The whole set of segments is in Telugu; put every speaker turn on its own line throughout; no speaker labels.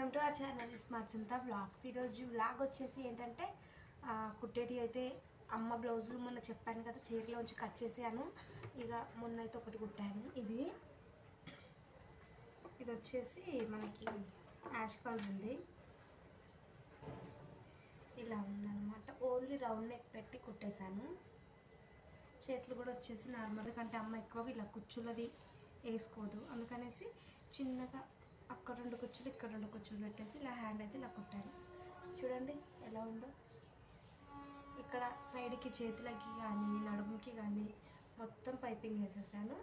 Welcome to our channel smart Sinta blogs ఈరోజు బ్లాగ్ వచ్చేసి ఏంటంటే కుట్టేటి అయితే అమ్మ బ్లౌజులు మొన్న చెప్పాను కదా చీరలోంచి కట్ చేసాను ఇక మొన్న అయితే ఒకటి కుట్టాను. ఇది ఇది వచ్చేసి మనకి యాష్ కలర్ ఉంది. ఇలా ఉందన్నమాట. ఓన్లీ రౌండ్ నెక్ పెట్టి కుట్టేశాను. చేతులు కూడా వచ్చేసి నార్మల్ కంటే అమ్మ ఎక్కువగా ఇలా కుచ్చులది వేసుకోదు. అందుకనేసి చిన్నగా అక్కడ రెండు కుర్చీలు ఇక్కడ రెండు కుచ్చులు పెట్టేసి ఇలా హ్యాండ్ అయితే ఇలా కుట్టాను చూడండి ఎలా ఉందో. ఇక్కడ సైడ్కి చేతులకి కానీ నడుముకి కానీ మొత్తం పైపింగ్ వేసేసాను.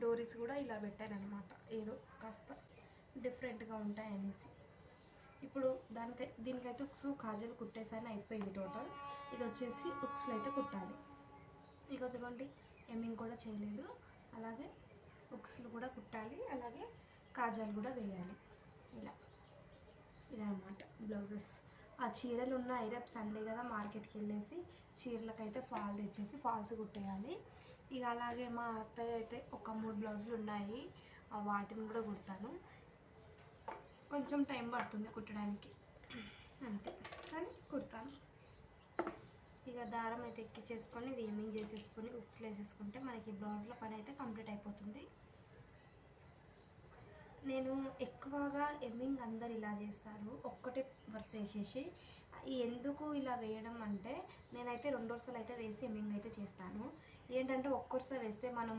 డోరీస్ కూడా ఇలా పెట్టాను అనమాట ఏదో కాస్త డిఫరెంట్గా ఉంటాయి అనేసి ఇప్పుడు దానికై దీనికైతే ఉక్సు కాజల్ కుట్టేసాను అయిపోయింది టోటల్ ఇది వచ్చేసి ఉక్సులు అయితే కుట్టాలి. ఇక ఎమింగ్ కూడా చేయలేదు. అలాగే ఉక్సులు కూడా కుట్టాలి. అలాగే కాజాలు కూడా వేయాలి. ఇలా. ఇదన్నమాట బ్లౌజెస్. ఆ చీరలు ఉన్నాయి రేపు సండే కదా మార్కెట్కి వెళ్ళేసి చీరలకైతే ఫాల్ తెచ్చేసి ఫాల్స్ కుట్టేయాలి. ఇక అలాగే మా అత్తయ్య అయితే ఒక మూడు బ్లౌజులు ఉన్నాయి. ఆ వాటిని కూడా కుడతాను. కొంచెం టైం పడుతుంది కుట్టడానికి. అంతే. కానీ కుడతాను. ఇక దారం అయితే ఎక్కించేసుకొని వీమింగ్ చేసేసుకొని ఉచ్చులు వేసేసుకుంటే మనకి బ్లౌజుల పని అయితే కంప్లీట్ అయిపోతుంది. నేను ఎక్కువగా ఎమ్మింగ్ అందరు ఇలా చేస్తారు ఒక్కటే వరుస వేసేసి. ఎందుకు ఇలా వేయడం అంటే నేనైతే రెండు వరుసలు అయితే వేసి ఎమ్మింగ్ అయితే చేస్తాను. ఏంటంటే ఒక్క వేస్తే మనం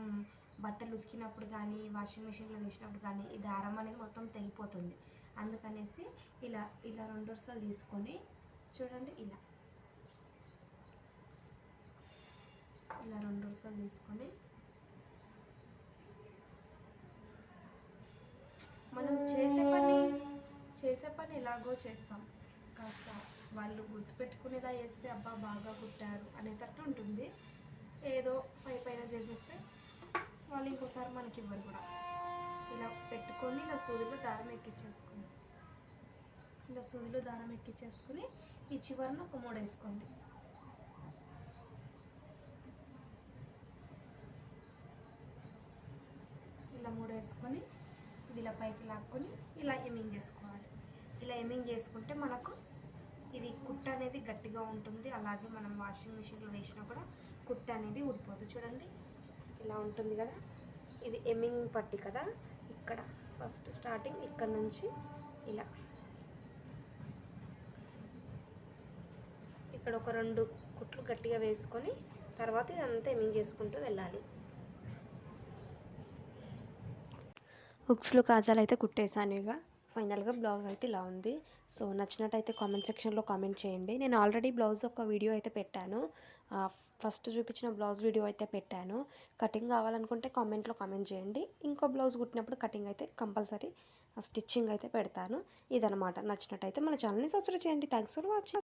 బట్టలు ఉతికినప్పుడు కానీ వాషింగ్ మిషన్లో వేసినప్పుడు కానీ ఈ దారం అనేది మొత్తం తెగిపోతుంది. అందుకనేసి ఇలా ఇలా రెండు వరుసలు తీసుకొని చూడండి ఇలా. ఇలా రెండు వరుసలు తీసుకొని మనం చేసే పని చేసే పని ఎలాగో చేస్తాం. కాస్త వాళ్ళు గుర్తుపెట్టుకునేలా చేస్తే అబ్బా బాగా కుట్టారు అనేటట్టు ఉంటుంది. ఏదో పై పైన చేసేస్తే వాళ్ళు ఇంకోసారి మనకి ఇవ్వరు కూడా. ఇలా పెట్టుకొని ఇలా సూదిలో దారం ఎక్కించేసుకుని ఇలా సూదిలో దారం ఎక్కించేసుకుని ఈ చివరిన ఒక మూడు వేసుకోండి. ఇలా మూడు వేసుకొని ఇది ఇలా పైకి లాక్కొని ఇలా ఎమింగ్ చేసుకోవాలి. ఇలా ఎమింగ్ చేసుకుంటే మనకు ఇది కుట్ట అనేది గట్టిగా ఉంటుంది. అలాగే మనం వాషింగ్ మిషన్లో వేసినా కూడా కుట్ట అనేది ఊడిపోదు. చూడండి ఇలా ఉంటుంది కదా. ఇది ఎమింగ్ పట్టి కదా. ఇక్కడ ఫస్ట్ స్టార్టింగ్ ఇక్కడ నుంచి ఇలా. ఇక్కడ ఒక రెండు కుట్లు గట్టిగా వేసుకొని తర్వాత ఇదంతా ఎమింగ్ చేసుకుంటూ వెళ్ళాలి. హుక్స్లో కాజాలు అయితే కుట్టేశాను ఇక ఫైనల్గా బ్లౌజ్ అయితే ఇలా ఉంది. సో నచ్చినట్టయితే కామెంట్ సెక్షన్లో కామెంట్ చేయండి. నేను ఆల్రెడీ బ్లౌజ్ ఒక వీడియో అయితే పెట్టాను. ఫస్ట్ చూపించిన బ్లౌజ్ వీడియో అయితే పెట్టాను. కటింగ్ కావాలనుకుంటే కామెంట్లో కామెంట్ చేయండి. ఇంకో బ్లౌజ్ కుట్టినప్పుడు కటింగ్ అయితే కంపల్సరీ స్టిచ్చింగ్ అయితే పెడతాను. ఇదనమాట నచ్చినట్టయితే మన ఛానల్ని సబ్స్క్రైబ్ చేయండి. Thanks for watching.